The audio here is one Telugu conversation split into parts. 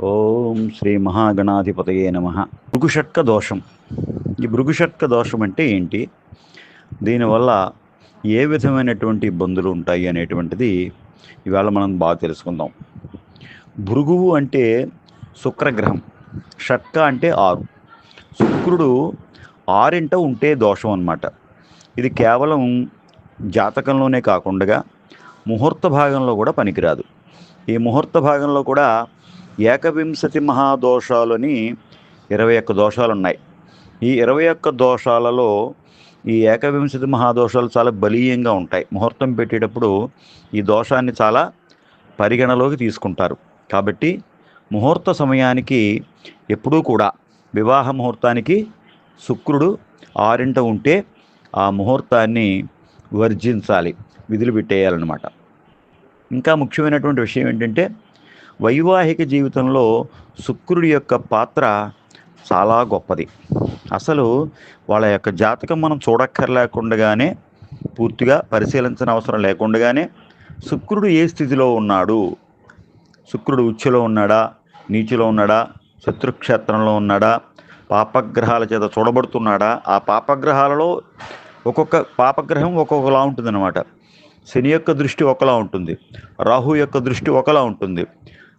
ఓం శ్రీ మహాగణాధిపతయే నమ. భృగుషట్క దోషం ఈ భృగుషట్క దోషం అంటే ఏంటి? దీనివల్ల ఏ విధమైనటువంటి ఇబ్బందులు ఉంటాయి అనేటువంటిది ఇవాళ మనం బాగా తెలుసుకుందాం. భృగువు అంటే శుక్రగ్రహం. షట్క అంటే ఆరు. శుక్రుడు ఆరింట ఉంటే దోషం అన్నమాట. ఇది కేవలం జాతకంలోనే కాకుండా ముహూర్త భాగంలో కూడా పనికిరాదు. ఈ ముహూర్త భాగంలో కూడా ఏకవింశతి మహాదోషాలని ఇరవై ఒక్క దోషాలు ఉన్నాయి ఈ ఇరవై ఒక్క దోషాలలో ఈ ఏకవింశతి మహాదోషాలు చాలా బలీయంగా ఉంటాయి. ముహూర్తం పెట్టేటప్పుడు ఈ దోషాన్ని చాలా పరిగణలోకి తీసుకుంటారు. కాబట్టి ముహూర్త సమయానికి ఎప్పుడూ కూడా వివాహ ముహూర్తానికి శుక్రుడు ఆరింట ఉంటే ఆ ముహూర్తాన్ని వర్జించాలి విధులు పెట్టేయాలన్నమాట. ఇంకా ముఖ్యమైనటువంటి విషయం ఏంటంటే వైవాహిక జీవితంలో శుక్రుడి యొక్క పాత్ర చాలా గొప్పది. అసలు వాళ్ళ యొక్క జాతకం మనం చూడక్కర్లేకుండగానే పూర్తిగా పరిశీలించిన అవసరం లేకుండగానే శుక్రుడు ఏ స్థితిలో ఉన్నాడు? శుక్రుడు ఉచ్చులో ఉన్నాడా? నీచులో ఉన్నాడా? శత్రుక్షేత్రంలో ఉన్నాడా? పాపగ్రహాల చేత చూడబడుతున్నాడా? ఆ పాపగ్రహాలలో ఒక్కొక్క పాపగ్రహం ఒక్కొక్కలా ఉంటుందన్నమాట. శని యొక్క దృష్టి ఒకలా ఉంటుంది. రాహు యొక్క దృష్టి ఒకలా ఉంటుంది.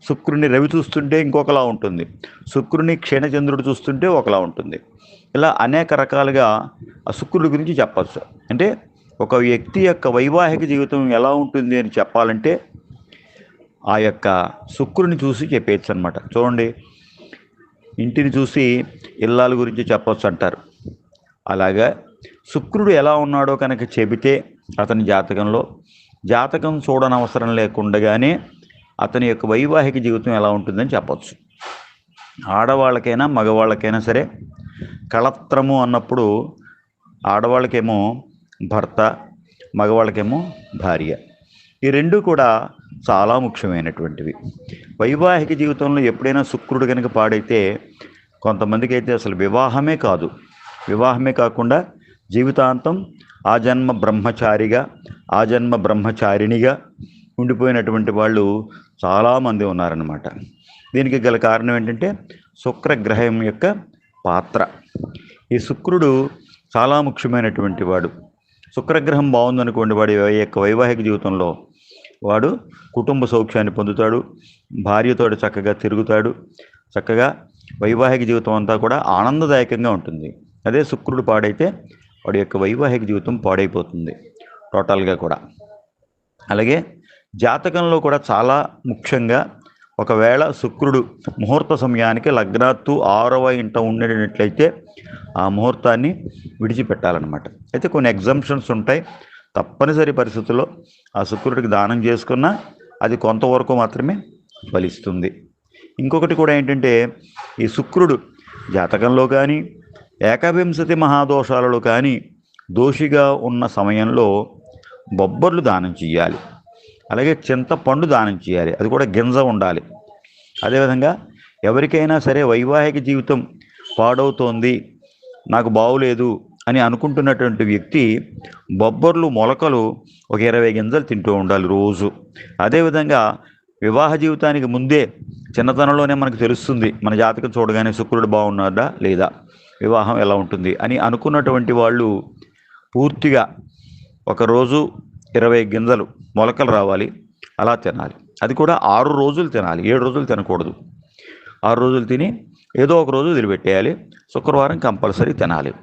శుక్రుని రవి చూస్తుంటే ఇంకొకలా ఉంటుంది. శుక్రుని క్షీణచంద్రుడు చూస్తుంటే ఒకలా ఉంటుంది. ఇలా అనేక రకాలుగా ఆ శుక్రుడి గురించి చెప్పచ్చు. అంటే ఒక వ్యక్తి యొక్క వైవాహిక జీవితం ఎలా ఉంటుంది అని చెప్పాలంటే ఆ యొక్క శుక్రుని చూసి చెప్పేయచ్చు అనమాట చూడండి ఇంటిని చూసి ఇల్లాల గురించి చెప్పచ్చు అంటారు. అలాగా శుక్రుడు ఎలా ఉన్నాడో కనుక చెబితే అతని జాతకంలో జాతకం చూడనవసరం లేకుండగానే అతని యొక్క వైవాహిక జీవితం ఎలా ఉంటుందని చెప్పవచ్చు ఆడవాళ్ళకైనా మగవాళ్ళకైనా సరే కళత్రము అన్నప్పుడు ఆడవాళ్ళకేమో భర్త మగవాళ్ళకేమో భార్య. ఈ రెండు కూడా చాలా ముఖ్యమైనటువంటివి. వైవాహిక జీవితంలో ఎప్పుడైనా శుక్రుడు కనుక పాడైతే కొంతమందికి అయితే అసలు వివాహమే కాదు. వివాహమే కాకుండా జీవితాంతం ఆ జన్మ బ్రహ్మచారిగా ఆ జన్మ బ్రహ్మచారిణిగా ఉండిపోయినటువంటి వాళ్ళు చాలామంది ఉన్నారనమాట దీనికి గల కారణం ఏంటంటే శుక్రగ్రహం యొక్క పాత్ర. ఈ శుక్రుడు చాలా ముఖ్యమైనటువంటి వాడు. శుక్రగ్రహం బాగుందనుకోండి వాడి యొక్క వైవాహిక జీవితంలో వాడు కుటుంబ సౌఖ్యాన్ని పొందుతాడు భార్యతో చక్కగా తిరుగుతాడు చక్కగా వైవాహిక జీవితం అంతా కూడా ఆనందదాయకంగా ఉంటుంది. అదే శుక్రుడు పాడైతే వాడి యొక్క వైవాహిక జీవితం పాడైపోతుంది టోటల్గా కూడా. అలాగే జాతకంలో కూడా చాలా ముఖ్యంగా ఒకవేళ శుక్రుడు ముహూర్త సమయానికి లగ్నాత్తు ఆరవ ఇంట ఉండేటట్లయితే ఆ ముహూర్తాన్ని విడిచిపెట్టాలన్నమాట. అయితే కొన్ని ఎగ్జంప్షన్స్ ఉంటాయి. తప్పనిసరి పరిస్థితుల్లో ఆ శుక్రుడికి దానం చేసుకున్నా అది కొంతవరకు మాత్రమే ఫలిస్తుంది. ఇంకొకటి కూడా ఏంటంటే ఈ శుక్రుడు జాతకంలో కానీ ఏకవింశతి మహాదోషాలలో కానీ దోషిగా ఉన్న సమయంలో బొబ్బర్లు దానం చేయాలి. అలాగే చింతపండు దానం చేయాలి. అది కూడా గింజ ఉండాలి. అదేవిధంగా ఎవరికైనా సరే వైవాహిక జీవితం పాడవుతోంది నాకు బాగులేదు అని అనుకుంటున్నటువంటి వ్యక్తి బొబ్బర్లు మొలకలు ఒక ఇరవై గింజలు తింటూ ఉండాలి రోజు. అదేవిధంగా వివాహ జీవితానికి ముందే చిన్నతనంలోనే మనకు తెలుస్తుంది మన జాతకం చూడగానే శుక్రుడు బాగున్నాడా లేదా వివాహం ఎలా ఉంటుంది అని అనుకున్నటువంటి వాళ్ళు పూర్తిగా ఒకరోజు ఇరవై గింజలు మొలకలు రావాలి అలా తినాలి. అది కూడా ఆరు రోజులు తినాలి ఏడు రోజులు తినకూడదు. ఆరు రోజులు తిని ఏదో ఒక రోజు వదిలిపెట్టేయాలి శుక్రవారం కంపల్సరీ తినాలి.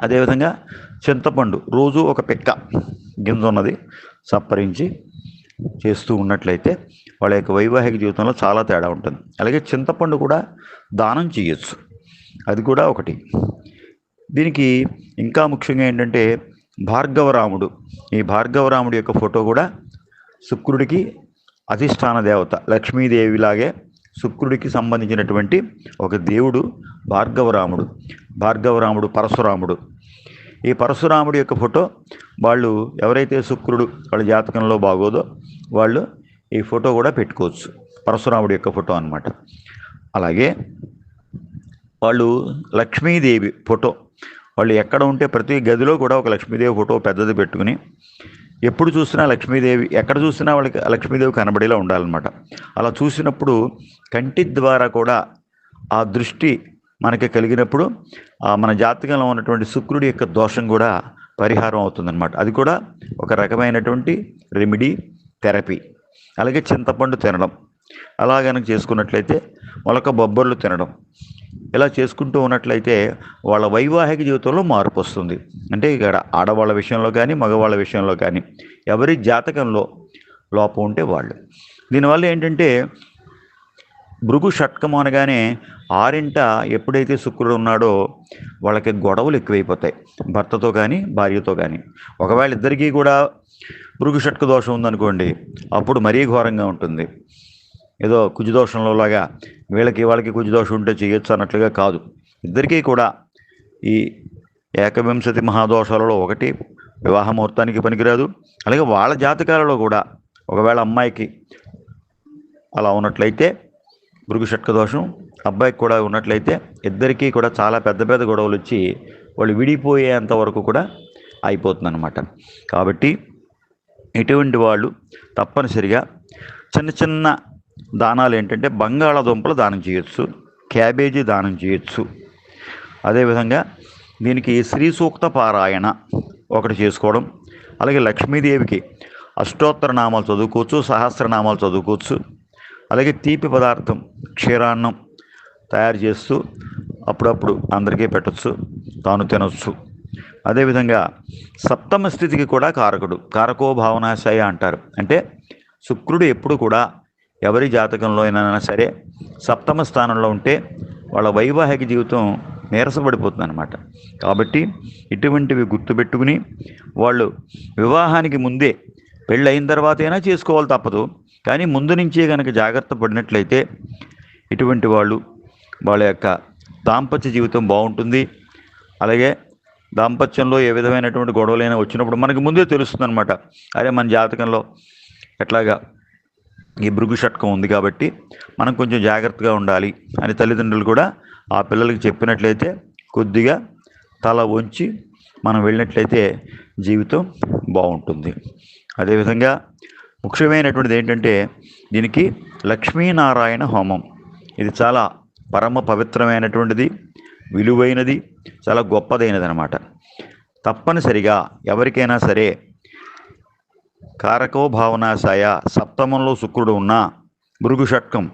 అదేవిధంగా చింతపండు రోజు ఒక పిక్క గింజ ఉన్నది సప్పరించి చేస్తూ ఉన్నట్లయితే వాళ్ళ యొక్క వైవాహిక జీవితంలో చాలా తేడా ఉంటుంది. అలాగే చింతపండు కూడా దానం చేయొచ్చు. అది కూడా ఒకటి. దీనికి ఇంకా ముఖ్యంగా ఏంటంటే భార్గవరాముడు. ఈ భార్గవరాముడి యొక్క ఫోటో కూడా శుక్రుడికి అధిష్టాన దేవత లక్ష్మీదేవిలాగే శుక్రుడికి సంబంధించినటువంటి ఒక దేవుడు భార్గవరాముడు భార్గవరాముడు పరశురాముడు. ఈ పరశురాముడి యొక్క ఫోటో వాళ్ళు ఎవరైతే శుక్రుడు వాళ్ళ జాతకంలో బాగోదో వాళ్ళు ఈ ఫోటో కూడా పెట్టుకోవచ్చు. పరశురాముడి యొక్క ఫోటో అన్నమాట. అలాగే వాళ్ళు లక్ష్మీదేవి ఫోటో వాళ్ళు ఎక్కడ ఉంటే ప్రతి గదిలో కూడా ఒక లక్ష్మీదేవి ఫోటో పెద్దది పెట్టుకుని ఎప్పుడు చూసినా లక్ష్మీదేవి ఎక్కడ చూసినా వాళ్ళకి లక్ష్మీదేవి కనబడేలా ఉండాలన్నమాట. అలా చూసినప్పుడు కంటి ద్వారా కూడా ఆ దృష్టి మనకి కలిగినప్పుడు ఆ మన జాతకంలో ఉన్నటువంటి శుక్రుడి యొక్క దోషం కూడా పరిహారం అవుతుందన్నమాట. అది కూడా ఒక రకమైనటువంటి రెమెడీ థెరపీ. అలాగే చింతపండు తినడం. అలా కనుక చేసుకున్నట్లయితే మొలక బొబ్బర్లు తినడం. ఇలా చేసుకుంటూ ఉన్నట్లయితే వాళ్ళ వైవాహిక జీవితంలో మార్పు వస్తుంది. అంటే ఇక్కడ ఆడవాళ్ళ విషయంలో కానీ మగవాళ్ళ విషయంలో కానీ ఎవరి జాతకంలో లోపం ఉంటే వాళ్ళు. దీనివల్ల ఏంటంటే భృగు షట్కం అనగానే ఆరింట ఎప్పుడైతే శుక్రుడు ఉన్నాడో వాళ్ళకి గొడవలు ఎక్కువైపోతాయి. భర్తతో కానీ భార్యతో కానీ. ఒకవేళ ఇద్దరికీ కూడా భృగు షట్క దోషం ఉందనుకోండి అప్పుడు మరీ ఘోరంగా ఉంటుంది. ఏదో కుజదోషంలో లాగా వీళ్ళకి వాళ్ళకి కుజదోషం ఉంటే చేయొచ్చు అన్నట్లుగా కాదు. ఇద్దరికీ కూడా ఈ ఏకవింశతి మహాదోషాలలో ఒకటి వివాహ ముహూర్తానికి పనికిరాదు. అలాగే వాళ్ళ జాతకాలలో కూడా ఒకవేళ అమ్మాయికి అలా ఉన్నట్లయితే భృగుషట్క దోషం అబ్బాయికి కూడా ఉన్నట్లయితే ఇద్దరికీ కూడా చాలా పెద్ద పెద్ద గొడవలు వచ్చి వాళ్ళు విడిపోయేంత వరకు కూడా అయిపోతుంది అనమాట కాబట్టి ఇటువంటి వాళ్ళు తప్పనిసరిగా చిన్న చిన్న దానాలు ఏంటంటే బంగాళాదుంపలు దానం చేయొచ్చు క్యాబేజీ దానం చేయొచ్చు. అదేవిధంగా దీనికి శ్రీ సూక్త పారాయణ ఒకటి చేసుకోవడం అలాగే లక్ష్మీదేవికి అష్టోత్తర నామాలు చదువుకోవచ్చు సహస్రనామాలు చదువుకోవచ్చు అలాగే తీపి పదార్థం క్షీరాన్నం తయారు చేస్తూ అప్పుడప్పుడు అందరికీ పెట్టచ్చు తాను తినొచ్చు. అదేవిధంగా సప్తమ స్థితికి కూడా కారకుడు కారకో భావనాశయ అంటారు. అంటే శుక్రుడు ఎప్పుడు కూడా ఎవరి జాతకంలో అయినా సరే సప్తమ స్థానంలో ఉంటే వాళ్ళ వైవాహిక జీవితం నీరసపడిపోతుంది అనమాట కాబట్టి ఇటువంటివి గుర్తుపెట్టుకుని వాళ్ళు వివాహానికి ముందే పెళ్ళి అయిన తర్వాత అయినా చేసుకోవాలి తప్పదు. కానీ ముందు నుంచే కనుక జాగ్రత్త పడినట్లయితే ఇటువంటి వాళ్ళు వాళ్ళ యొక్క దాంపత్య జీవితం బాగుంటుంది. అలాగే దాంపత్యంలో ఏ విధమైనటువంటి గొడవలైనా వచ్చినప్పుడు మనకి ముందే తెలుస్తుంది అనమాట అరే మన జాతకంలో ఎట్లాగా ఈ భృగు షట్కం ఉంది కాబట్టి మనం కొంచెం జాగ్రత్తగా ఉండాలి అని తల్లిదండ్రులు కూడా ఆ పిల్లలకి చెప్పినట్లయితే కొద్దిగా తల వంచి మనం వెళ్ళినట్లయితే జీవితం బాగుంటుంది. అదేవిధంగా ముఖ్యమైనటువంటిది ఏంటంటే దీనికి లక్ష్మీనారాయణ హోమం. ఇది చాలా పరమ పవిత్రమైనటువంటిది విలువైనది చాలా గొప్పదైనది అనమాట తప్పనిసరిగా ఎవరికైనా సరే కారకో భావనాశాయ సప్తమంలో శుక్రుడు ఉన్నా భృగు షట్కం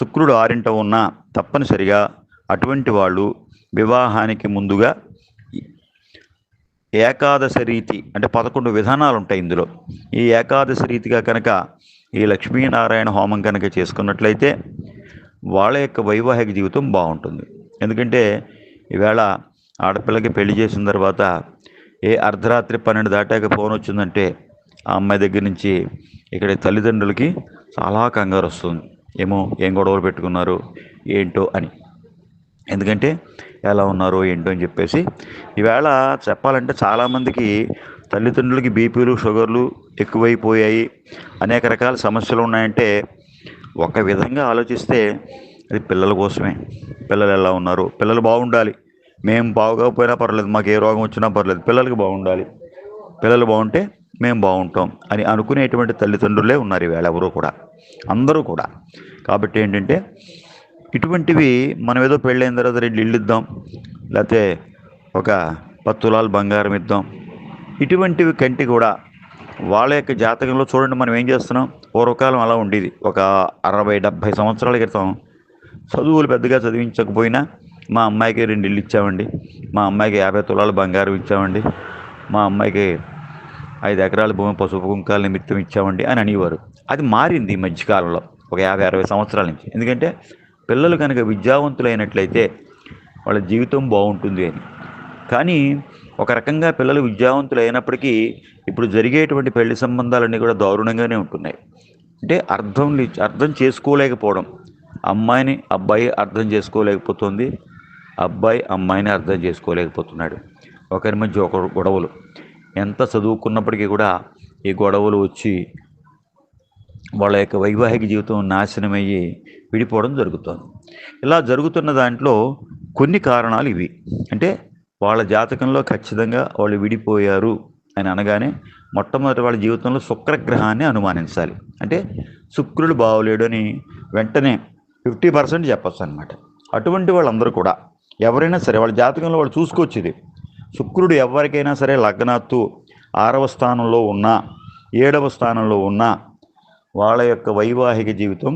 శుక్రుడు ఆరింట ఉన్నా తప్పనిసరిగా అటువంటి వాళ్ళు వివాహానికి ముందుగా ఏకాదశ రీతి అంటే పదకొండు విధానాలు ఉంటాయి ఇందులో. ఈ ఏకాదశ రీతిగా కనుక ఈ లక్ష్మీనారాయణ హోమం కనుక చేసుకున్నట్లయితే వాళ్ళ యొక్క వైవాహిక జీవితం బాగుంటుంది. ఎందుకంటే ఈవేళ ఆడపిల్లకి పెళ్ళి చేసిన తర్వాత ఏ అర్ధరాత్రి పన్నెండు దాటాక ఫోన్ వచ్చిందంటే ఆ అమ్మాయి దగ్గర నుంచి ఇక్కడ తల్లిదండ్రులకి చాలా కంగారు వస్తుంది. ఏమో ఏం గొడవలు పెట్టుకున్నారు ఏంటో అని. ఎందుకంటే ఎలా ఉన్నారో ఏంటో అని చెప్పేసి. ఈవేళ చెప్పాలంటే చాలామందికి తల్లిదండ్రులకి బీపీలు షుగర్లు ఎక్కువైపోయాయి. అనేక రకాల సమస్యలు ఉన్నాయంటే ఒక విధంగా ఆలోచిస్తే అది పిల్లల కోసమే. పిల్లలు ఎలా ఉన్నారు? పిల్లలు బాగుండాలి. మేము బాగోకపోయినా పర్లేదు మాకు ఏ రోగం వచ్చినా పర్లేదు పిల్లలకి బాగుండాలి. పిల్లలు బాగుంటే మేము బాగుంటాం అని అనుకునేటువంటి తల్లిదండ్రులే ఉన్నారు ఈవేళ ఎవరు కూడా. అందరూ కూడా. కాబట్టి ఏంటంటే ఇటువంటివి మనం ఏదో పెళ్ళైన తర్వాత రెండు ఇల్లు ఇద్దాం లేకపోతే ఒక పత్తులాలు తులాలు బంగారం ఇద్దాం. ఇటువంటివి కంటి కూడా వాళ్ళ యొక్క జాతకంలో చూడండి మనం ఏం చేస్తున్నాం? పూర్వకాలం అలా ఉండేది. ఒక అరవై డెబ్భై సంవత్సరాల క్రితం చదువులు పెద్దగా చదివించకపోయినా మా అమ్మాయికి రెండు ఇల్లు ఇచ్చామండి. మా అమ్మాయికి యాభై తులాలు బంగారం ఇచ్చామండి. మా అమ్మాయికి ఐదు ఎకరాల భూమి పసుపు కుంకాల నిమిత్తం ఇచ్చామండి అని అనేవారు. అది మారింది ఈ మధ్యకాలంలో ఒక యాభై అరవై సంవత్సరాల నుంచి. ఎందుకంటే పిల్లలు కనుక విద్యావంతులైనట్లయితే వాళ్ళ జీవితం బాగుంటుంది అని. కానీ ఒక రకంగా పిల్లలు విద్యావంతులు అయినప్పటికీ ఇప్పుడు జరిగేటువంటి పెళ్ళి సంబంధాలన్నీ కూడా దారుణంగానే ఉంటున్నాయి. అంటే అర్థం అర్థం చేసుకోలేకపోవడం. అమ్మాయిని అబ్బాయి అర్థం చేసుకోలేకపోతుంది. అబ్బాయి అమ్మాయిని అర్థం చేసుకోలేకపోతున్నాడు. ఒకరి మధ్య ఒకరు గొడవలు. ఎంత చదువుకున్నప్పటికీ కూడా ఈ గొడవలు వచ్చి వాళ్ళ యొక్క వైవాహిక జీవితం నాశనమయ్యి విడిపోవడం జరుగుతుంది. ఇలా జరుగుతున్న దాంట్లో కొన్ని కారణాలు ఇవి. అంటే వాళ్ళ జాతకంలో ఖచ్చితంగా వాళ్ళు విడిపోయారు అని అనగానే మొట్టమొదటి వాళ్ళ జీవితంలో శుక్రగ్రహాన్ని అనుమానించాలి. అంటే శుక్రుడు బాగోలేడు అని వెంటనే ఫిఫ్టీ పర్సెంట్ చెప్పచ్చు అనమాట అటువంటి వాళ్ళందరూ కూడా ఎవరైనా సరే వాళ్ళ జాతకంలో వాళ్ళు చూసుకోవచ్చు ఇది. శుక్రుడు ఎవరికైనా సరే లగ్నాత్తు ఆరవ స్థానంలో ఉన్నా ఏడవ స్థానంలో ఉన్నా వాళ్ళ యొక్క వైవాహిక జీవితం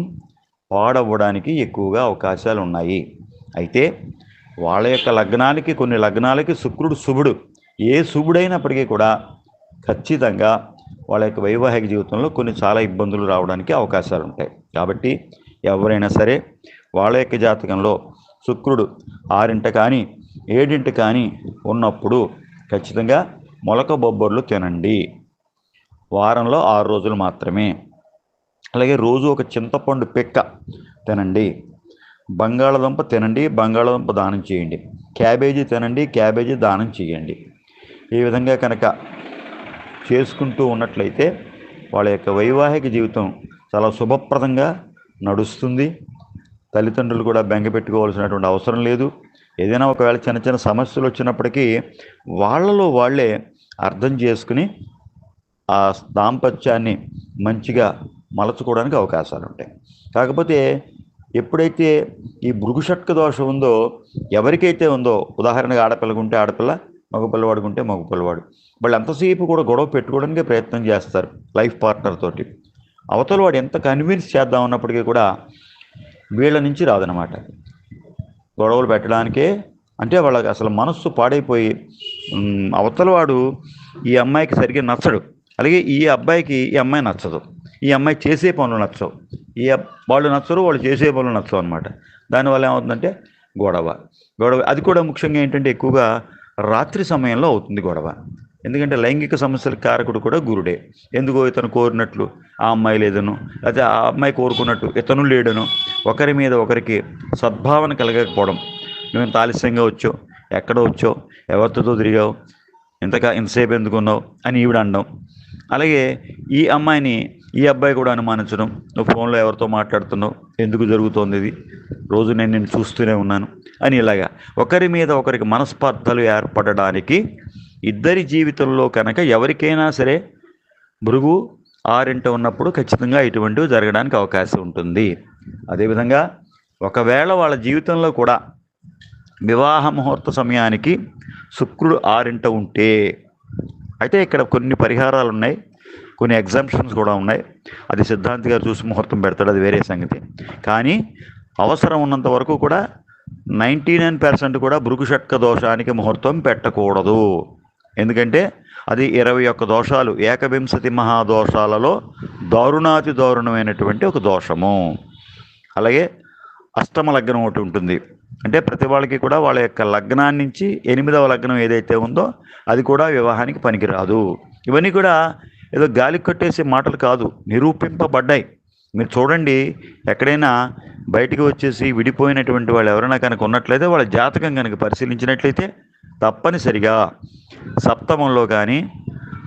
పాడవ్వడానికి ఎక్కువగా అవకాశాలు ఉన్నాయి అయితే వాళ్ళ యొక్క లగ్నాలకి కొన్ని లగ్నాలకి శుక్రుడు శుభుడు. ఏ శుభుడైనప్పటికీ కూడా ఖచ్చితంగా వాళ్ళ యొక్క వైవాహిక జీవితంలో కొన్ని చాలా ఇబ్బందులు రావడానికి అవకాశాలు ఉంటాయి. కాబట్టి ఎవరైనా సరే వాళ్ళ యొక్క జాతకంలో శుక్రుడు ఆరింట కానీ ఏడింటి కానీ ఉన్నప్పుడు ఖచ్చితంగా మొలక బొబ్బర్లు తినండి. వారంలో ఆరు రోజులు మాత్రమే. అలాగే రోజు ఒక చింతపండు పిక్క తినండి. బంగాళదుంప తినండి బంగాళదుంప దానం చేయండి. క్యాబేజీ తినండి క్యాబేజీ దానం చేయండి. ఈ విధంగా కనుక చేసుకుంటూ ఉన్నట్లయితే వాళ్ళ యొక్క వైవాహిక జీవితం చాలా శుభప్రదంగా నడుస్తుంది. తల్లిదండ్రులు కూడా బెంగ పెట్టుకోవాల్సినటువంటి అవసరం లేదు. ఏదైనా ఒకవేళ చిన్న చిన్న సమస్యలు వచ్చినప్పటికీ వాళ్ళలో వాళ్ళే అర్థం చేసుకుని ఆ దాంపత్యాన్ని మంచిగా మలచుకోవడానికి అవకాశాలు ఉంటాయి. కాకపోతే ఎప్పుడైతే ఈ భృగుషట్క దోషం ఉందో ఎవరికైతే ఉందో ఉదాహరణగా ఆడపిల్లగా ఉంటే ఆడపిల్ల మగపిల్లవాడు ఉంటే మగపిల్లవాడు వాళ్ళు ఎంతసేపు కూడా గొడవ పెట్టుకోవడానికి ప్రయత్నం చేస్తారు లైఫ్ పార్ట్నర్ తోటి. అవతల వాడు ఎంత కన్విన్స్ చేద్దాం అన్నప్పటికీ కూడా వీళ్ళ నుంచి రాదనమాట గొడవలు పెట్టడానికే. అంటే వాళ్ళకి అసలు మనస్సు పాడైపోయి అవతలవాడు ఈ అమ్మాయికి సరిగ్గా నచ్చడు. అలాగే ఈ అబ్బాయికి ఈ అమ్మాయి నచ్చదు. ఈ అమ్మాయి చేసే పనులు నచ్చవు. ఈ వాళ్ళు నచ్చరు వాళ్ళు చేసే పనులు నచ్చవు అనమాట దానివల్ల ఏమవుతుందంటే గొడవ. గొడవ అది కూడా ముఖ్యంగా ఏంటంటే ఎక్కువగా రాత్రి సమయంలో అవుతుంది గొడవ. ఎందుకంటే లైంగిక సమస్యల కారకుడు కూడా గురుడే. ఎందుకో ఇతను కోరినట్లు ఆ అమ్మాయి లేదను లేకపోతే ఆ అమ్మాయి కోరుకున్నట్టు ఇతను లేడను ఒకరి మీద ఒకరికి సద్భావన కలగకపోవడం. నువ్వు ఇంత ఆలస్యంగా వచ్చావు ఎక్కడ వచ్చావు ఎవరితో తిరిగావు ఇంతగా ఇంతసేపు ఎందుకున్నావు అని ఈవిడ అనడం. అలాగే ఈ అమ్మాయిని ఈ అబ్బాయి కూడా అనుమానించడం. నువ్వు ఫోన్లో ఎవరితో మాట్లాడుతున్నావు ఎందుకు జరుగుతోంది ఇది? రోజు నేను నేను చూస్తూనే ఉన్నాను అని ఇలాగా. ఒకరి మీద ఒకరికి మనస్పర్ధలు ఏర్పడడానికి ఇద్దరి జీవితంలో కనుక ఎవరికైనా సరే భృగు ఆరింట ఉన్నప్పుడు ఖచ్చితంగా ఇటువంటివి జరగడానికి అవకాశం ఉంటుంది. అదేవిధంగా ఒకవేళ వాళ్ళ జీవితంలో కూడా వివాహ ముహూర్త సమయానికి శుక్రుడు ఆరింట ఉంటే అయితే ఇక్కడ కొన్ని పరిహారాలు ఉన్నాయి కొన్ని ఎగ్జామ్షన్స్ కూడా ఉన్నాయి. అది సిద్ధాంతి గారు చూసి ముహూర్తం పెడతాడు అది వేరే సంగతి. కానీ అవసరం ఉన్నంత వరకు కూడా నైంటీ నైన్ పర్సెంట్ కూడా భృగుషట్క దోషానికి ముహూర్తం పెట్టకూడదు. ఎందుకంటే అది ఇరవై ఒక్క దోషాలు ఏకవింశతి మహాదోషాలలో దారుణాతి దారుణమైనటువంటి ఒక దోషము. అలాగే అష్టమ లగ్నం ఒకటి ఉంటుంది. అంటే ప్రతి వాళ్ళకి కూడా వాళ్ళ యొక్క లగ్నాన్ని నుంచి ఎనిమిదవ లగ్నం ఏదైతే ఉందో అది కూడా వివాహానికి పనికిరాదు. ఇవన్నీ కూడా ఏదో గాలి కట్టేసే మాటలు కాదు నిరూపింపబడ్డాయి. మీరు చూడండి ఎక్కడైనా బయటికి వచ్చేసి విడిపోయినటువంటి వాళ్ళు ఎవరైనా కనుక ఉన్నట్లయితే వాళ్ళ జాతకం కనుక పరిశీలించినట్లయితే తప్పనిసరిగా సప్తమంలో కానీ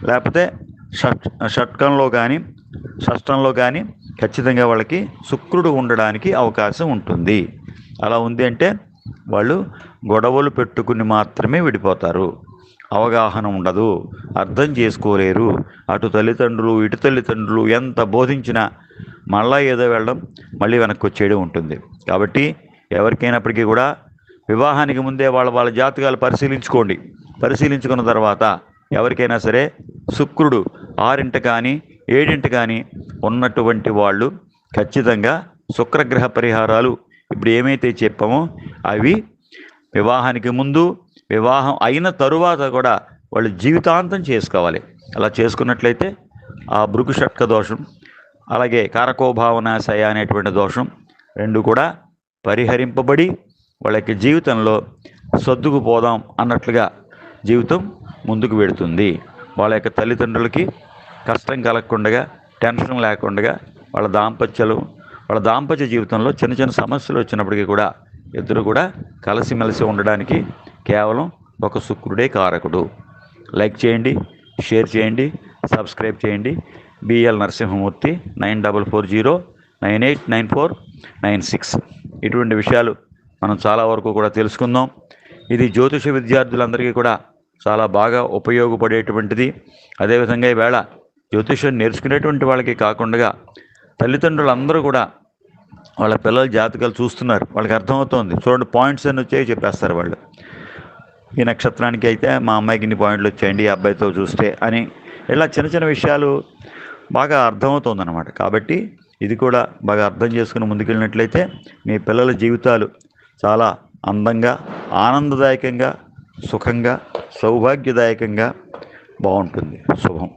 లేకపోతే షట్ షట్కంలో కానీ షష్టంలో కానీ ఖచ్చితంగా వాళ్ళకి శుక్రుడు ఉండడానికి అవకాశం ఉంటుంది. అలా ఉంది అంటే వాళ్ళు గొడవలు పెట్టుకుని మాత్రమే విడిపోతారు. అవగాహన ఉండదు. అర్థం చేసుకోలేరు. అటు తల్లిదండ్రులు ఇటు తల్లిదండ్రులు ఎంత బోధించినా మళ్ళా ఏదో వెళ్ళడం మళ్ళీ వెనక్కి వచ్చేయడం ఉంటుంది. కాబట్టి ఎవరికైనప్పటికీ కూడా వివాహానికి ముందే వాళ్ళ వాళ్ళ జాతకాలు పరిశీలించుకోండి. పరిశీలించుకున్న తర్వాత ఎవరికైనా సరే శుక్రుడు ఆరింట కానీ ఏడింట కానీ ఉన్నటువంటి వాళ్ళు ఖచ్చితంగా శుక్రగ్రహ పరిహారాలు ఇప్పుడు ఏమైతే చెప్పామో అవి వివాహానికి ముందు వివాహం అయిన తరువాత కూడా వాళ్ళు జీవితాంతం చేసుకోవాలి. అలా చేసుకున్నట్లయితే ఆ భృగుషట్క దోషం అలాగే కారకోభావనాశయ అనేటువంటి దోషం రెండు కూడా పరిహరింపబడి వాళ్ళ యొక్క జీవితంలో సర్దుకుపోదాం అన్నట్లుగా జీవితం ముందుకు వెడుతుంది వాళ్ళ యొక్క తల్లిదండ్రులకి కష్టం కలగకుండా టెన్షన్ లేకుండా వాళ్ళ దాంపత్యాలు వాళ్ళ దాంపత్య జీవితంలో చిన్న చిన్న సమస్యలు వచ్చినప్పటికీ కూడా ఇద్దరు కూడా కలిసిమెలిసి ఉండడానికి కేవలం ఒక శుక్రుడే కారకుడు. లైక్ చేయండి షేర్ చేయండి సబ్స్క్రైబ్ చేయండి. BL Narasimhamurthy nine double four zero nine eight nine four nine six. ఇటువంటి విషయాలు మనం చాలా వరకు కూడా తెలుసుకుందాం. ఇది జ్యోతిష విద్యార్థులందరికీ కూడా చాలా బాగా ఉపయోగపడేటువంటిది. అదేవిధంగా ఈవేళ జ్యోతిష్యం నేర్చుకునేటువంటి వాళ్ళకి కాకుండా తల్లిదండ్రులందరూ కూడా వాళ్ళ పిల్లల జాతకాలు చూస్తున్నారు. వాళ్ళకి అర్థమవుతోంది. చూడండి పాయింట్స్ అని వచ్చాయి చెప్పేస్తారు వాళ్ళు. ఈ నక్షత్రానికి అయితే మా అమ్మాయికి ఇన్ని పాయింట్లు వచ్చాయండి ఈ అబ్బాయితో చూస్తే అని ఇలా చిన్న చిన్న విషయాలు బాగా అర్థమవుతుందన్నమాట. కాబట్టి ఇది కూడా బాగా అర్థం చేసుకుని ముందుకెళ్ళినట్లయితే మీ పిల్లల జీవితాలు చాలా అందంగా ఆనందదాయకంగా సుఖంగా సౌభాగ్యదాయకంగా బాగుంటుంది. శుభం.